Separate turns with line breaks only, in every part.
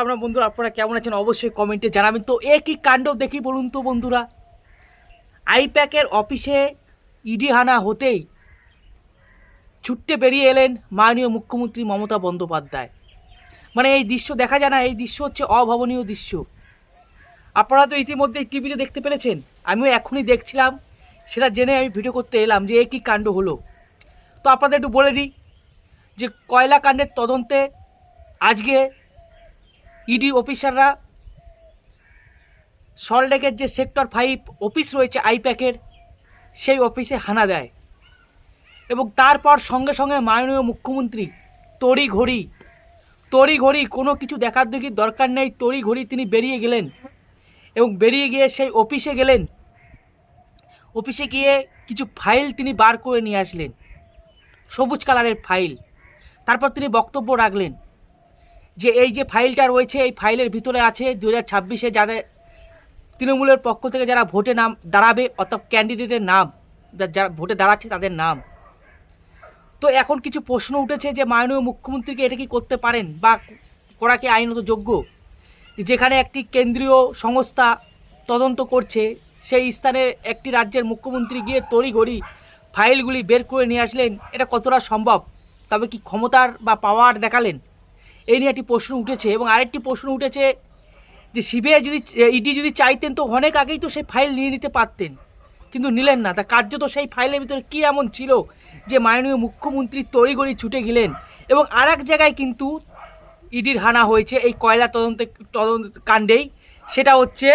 আপনার বন্ধুরা, আপনারা কেমন আছেন অবশ্যই কমেন্টে জানাবেন। তো এ কি কাণ্ড দেখি বলুন তো বন্ধুরা? আইপ্যাকের অফিসে ইডি হানা হতেই ছুট্টে বেরিয়ে এলেন মাননীয় মুখ্যমন্ত্রী মমতা বন্দ্যোপাধ্যায়। মানে এই দৃশ্য দেখা যায় না, এই দৃশ্য হচ্ছে অভাবনীয় দৃশ্য। আপনারা তো ইতিমধ্যে টিভিতে দেখতে পেরেছেন, আমিও এখনই দেখছিলাম, সেটা জেনে আমি ভিডিও করতে এলাম যে এ কী কাণ্ড হলো। তো আপনাদের একটু বলে দিই যে কয়লা কাণ্ডের তদন্তে আজকে ইডি অফিসাররা সল্টলেকের যে সেক্টর ফাইভ অফিস রয়েছে আইপ্যাকের সেই অফিসে হানা দেয়। এবং তারপর সঙ্গে সঙ্গে মাননীয় মুখ্যমন্ত্রী তড়ি ঘড়ি তড়ি ঘড়ি কোনো কিছু দেখার দেখি দরকার নেই তড়ি ঘড়ি তিনি বেরিয়ে গেলেন। এবং বেরিয়ে গিয়ে সেই অফিসে গেলেন। অফিসে গিয়ে কিছু ফাইল তিনি বার করে নিয়ে আসলেন। সবুজ কালারের ফাইল তারপর তিনি বক্তব্য রাখলেন। যে এই যে ফাইলটা রয়েছে, এই ফাইলের ভিতরে আছে দু হাজার ছাব্বিশে যাদের তৃণমূলের পক্ষ থেকে যারা ভোটে নাম দাঁড়াবে, অর্থাৎ ক্যান্ডিডেটের নাম যারা ভোটে দাঁড়াচ্ছে তাদের নাম। তো এখন কিছু প্রশ্ন উঠেছে যে মাননীয় মুখ্যমন্ত্রীকে এটা কি করতে পারেন বা করা কি আইনত যোগ্য? যেখানে একটি কেন্দ্রীয় সংস্থা তদন্ত করছে, সেই স্থানে একটি রাজ্যের মুখ্যমন্ত্রী গিয়ে তড়িঘড়ি ফাইলগুলি বের করে নিয়ে আসলেন, এটা কতটা সম্ভব? তবে কি ক্ষমতার বা পাওয়ার দেখালেন? এই নিয়ে একটি প্রশ্ন উঠেছে এবং আরেকটি প্রশ্ন উঠেছে যে সিবিআই যদি, ইডি যদি চাইতেন তো অনেক আগেই তো সেই ফাইল নিয়ে নিতে পারতেন, কিন্তু নিলেন না। তা কার্যত সেই ফাইলের ভিতরে কী এমন ছিল যে মাননীয় মুখ্যমন্ত্রী তড়িঘড়ি ছুটে গেলেন? এবং আর জায়গায় কিন্তু ইডির হানা হয়েছে এই কয়লা তদন্তে, তদন্ত কাণ্ডেই। সেটা হচ্ছে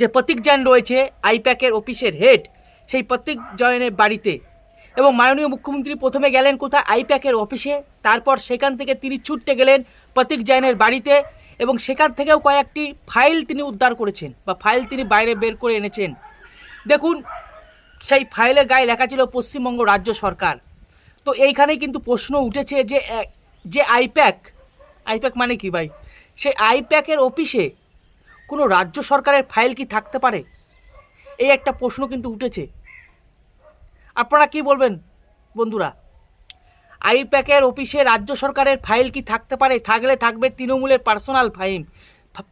যে প্রতীক জৈন রয়েছে আইপ্যাকের অফিসের হেড, সেই প্রতীক জৈনের বাড়িতে। এবং মাননীয় মুখ্যমন্ত্রী প্রথমে গেলেন কোথায়? আইপ্যাকের অফিসে। তারপর সেখান থেকে তিনি ছুটতে গেলেন প্রতীক জৈনের বাড়িতে এবং সেখান থেকেও কয়েকটি ফাইল তিনি উদ্ধার করেছেন বা ফাইল তিনি বাইরে বের করে এনেছেন। দেখুন, সেই ফাইলের গায়ে লেখা ছিল পশ্চিমবঙ্গ রাজ্য সরকার। তো এইখানেই কিন্তু প্রশ্ন উঠেছে যে যে আইপ্যাক আইপ্যাক মানে কি ভাই? সেই আইপ্যাকের অফিসে কোনো রাজ্য সরকারের ফাইল কি থাকতে পারে? এই একটা প্রশ্ন কিন্তু উঠেছে। আপনারা কি বলবেন, বন্ধুরা? আইপ্যাকের অফিসে রাজ্য সরকারের ফাইল কি থাকতে পারে? থাকলে থাকবে তৃণমূলের পার্সোনাল ফাইল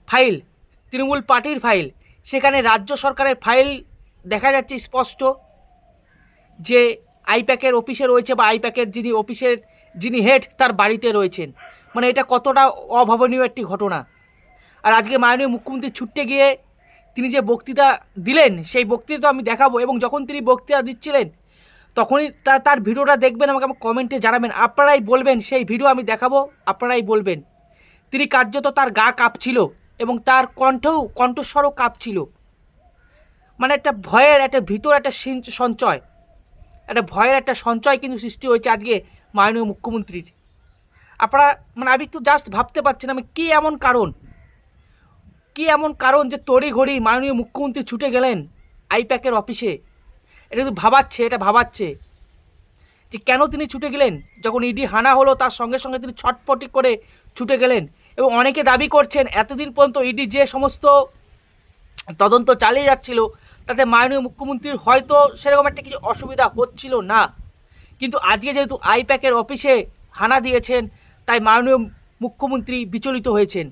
ফাইল, তৃণমূল পার্টির ফাইল। সেখানে রাজ্য সরকারের ফাইল দেখা যাচ্ছে স্পষ্ট যে আইপ্যাকের অফিসে রয়েছে বা আইপ্যাকের যিনি অফিসের, যিনি হেড, তার বাড়িতে রয়েছেন। মানে এটা কতটা অভাবনীয় একটি ঘটনা। আর আজকে মাননীয় মুখ্যমন্ত্রী ছুটতে গিয়ে তিনি যে বক্তৃতা দিলেন, সেই বক্তৃতা আমি দেখাবো। এবং যখন তিনি বক্তৃতা দিচ্ছিলেন তখনই তার ভিডিওটা দেখবেন, আমাকে আমার কমেন্টে জানাবেন। আপনারাই বলবেন, সেই ভিডিও আমি দেখাবো, আপনারাই বলবেন। তিনি কার্যত তার গা কাঁপছিল এবং তার কণ্ঠও, কণ্ঠস্বরও কাঁপছিল। মানে একটা ভয়ের, একটা ভিতর একটা সঞ্চয়। একটা ভয়ের একটা সঞ্চয় কিন্তু সৃষ্টি হয়েছে আজকে মাননীয় মুখ্যমন্ত্রীর। আপনারা মানে আমি তো জাস্ট ভাবতে পারছি না, আমি কী এমন কারণ? কী এমন কারণ যে তড়িঘড়ি মাননীয় মুখ্যমন্ত্রী ছুটে গেলেন আইপ্যাকের অফিসে? এটা তো ভাবাচ্ছে, এটা ভাবাচ্ছে। যে কেন তিনি ছুটে গেলেন? যখন ইডি হানা হলো, তার সঙ্গে সঙ্গে তিনি ছটপটি করে ছুটে গেলেন। এবং অনেকে দাবি করছেন, এতদিন পর্যন্ত ইডি যে সমস্ত তদন্ত চালিয়ে যাচ্ছিল, তাতে মাননীয় মুখ্যমন্ত্রীর হয়তো সেরকম একটা কিছু অসুবিধা হচ্ছিল না। কিন্তু আজকে যেহেতু আইপ্যাকের অফিসে হানা দিয়েছেন, তাই মাননীয় মুখ্যমন্ত্রী বিচলিত হয়েছেন।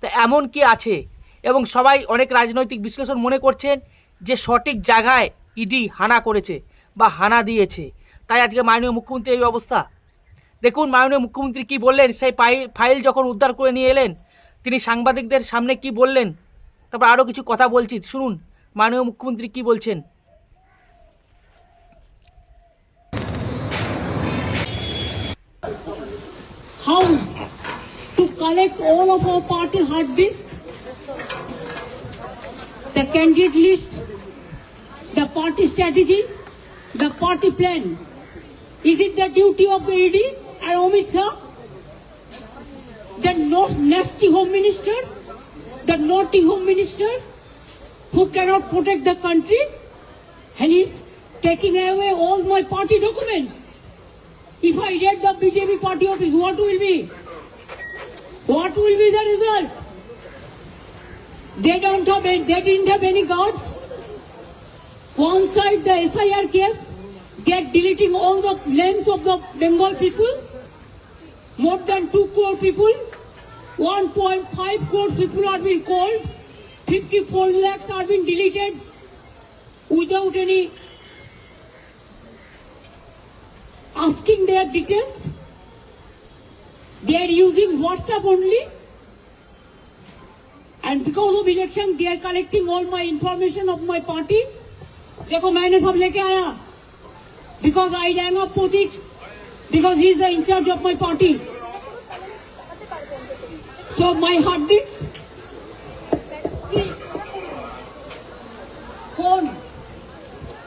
তা এমন কি আছে? এবং সবাই অনেক রাজনৈতিক বিশ্লেষণ মনে করছেন যে সঠিক জায়গায় ইডি হানা করেছে বা হানা দিয়েছে। তাই আজকে মাননীয় মুখ্যমন্ত্রী এই অবস্থা। দেখুন মাননীয় মুখ্যমন্ত্রী কি বললেন? সেই ফাইল যখন উদ্ধার করে নিয়ে এলেন তিনি সাংবাদিকদের সামনে কি বললেন? তারপর আরও কিছু কথা বলছি। শুনুন মাননীয় মুখ্যমন্ত্রী কি বলছেন?
How to candidate list, the party strategy, the party plan. Is it the duty of the ED and Amit Shah? The nasty home minister, the naughty home minister who cannot protect the country and is taking away all my party documents. If I get the BJP party office, what will be? What will be the result? They don't have, they didn't have any guards. One side the SIR case, they're deleting all the names of the Bengal people, more than two crore people. 1.5 crore people are being called, 54 lakhs are being deleted without any asking their details. They are using WhatsApp only. And because of election, they are collecting all my information of my party. देखो मैंने सब लेके आया because I rang up Potik because he is the in charge of my party. So my hard disk, see, phone,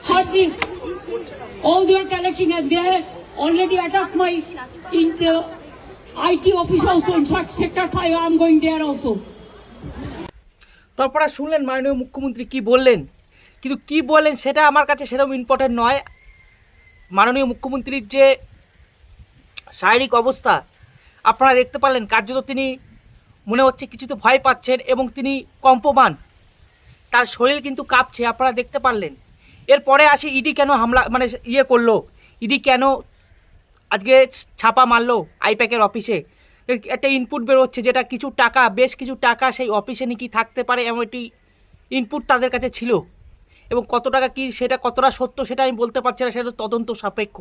hard disk, all they are collecting and they have already attacked my in the IT office also in fact sector 5 I am going there also.
তারপরে শুনলেন মাননীয় মুখ্যমন্ত্রী কি বললেন কিন্তু কি বলেন, সেটা আমার কাছে সেরকম ইম্পর্টেন্ট নয়। মাননীয় মুখ্যমন্ত্রীর যে শারীরিক অবস্থা, আপনারা দেখতে পারলেন, কার্যত তিনি মনে হচ্ছে কিছুতে ভয় পাচ্ছেন এবং তিনি কম্পমান। তার শরীর কিন্তু কাঁপছে, আপনারা দেখতে পারলেন। এরপরে আসি ইডি কেন হামলা মানে ইয়ে করল? ইডি কেন আজকে ছাপা মারলো আইপ্যাকের অফিসে? একটা ইনপুট বেরোচ্ছে যেটা কিছু টাকা, বেশ কিছু টাকা সেই অফিসে নাকি থাকতে পারে এমন একটি ইনপুট তাদের কাছে ছিল। এবং কত টাকা কি সেটা কতটা সত্য সেটা আমি বলতে পারছি না, সেটা তদন্ত সাপেক্ষ।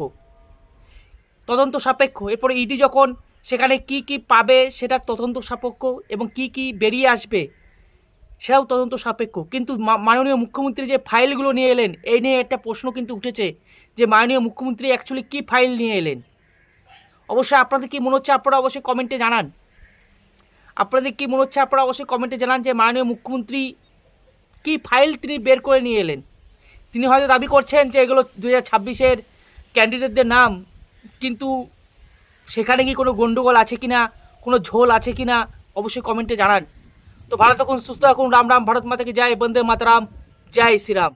তদন্ত সাপেক্ষ। এরপরে ইডি যখন সেখানে কি কি পাবে সেটা তদন্ত সাপেক্ষ এবং কি কি বেরিয়ে আসবে সেটাও তদন্ত সাপেক্ষ। কিন্তু মাননীয় মুখ্যমন্ত্রী যে ফাইলগুলো নিয়ে এলেন, এই নিয়ে একটা প্রশ্ন কিন্তু উঠেছে যে মাননীয় মুখ্যমন্ত্রী অ্যাকচুয়ালি কী ফাইল নিয়ে এলেন? অবশ্যই আপনাদের কি মনে হচ্ছে আপনারা অবশ্যই কমেন্টে জানান। আপনাদের কি মনে হচ্ছে আপনারা অবশ্যই কমেন্টে জানান যে মাননীয় মুখ্যমন্ত্রী কি ফাইল তিনি বের করে নিয়ে এলেন? তিনি হয়তো দাবি করছেন যে এগুলো দু হাজার ছাব্বিশের ক্যান্ডিডেটদের নাম, কিন্তু সেখানে কি কোনো গণ্ডগোল আছে কি না কোনো ঝোল আছে কি না অবশ্যই কমেন্টে জানান। তো ভালো থাকুন, সুস্থ এখন রাম রাম, ভারত মাতাকে জয়, বন্দে মাতারাম, জয় শ্রীরাম।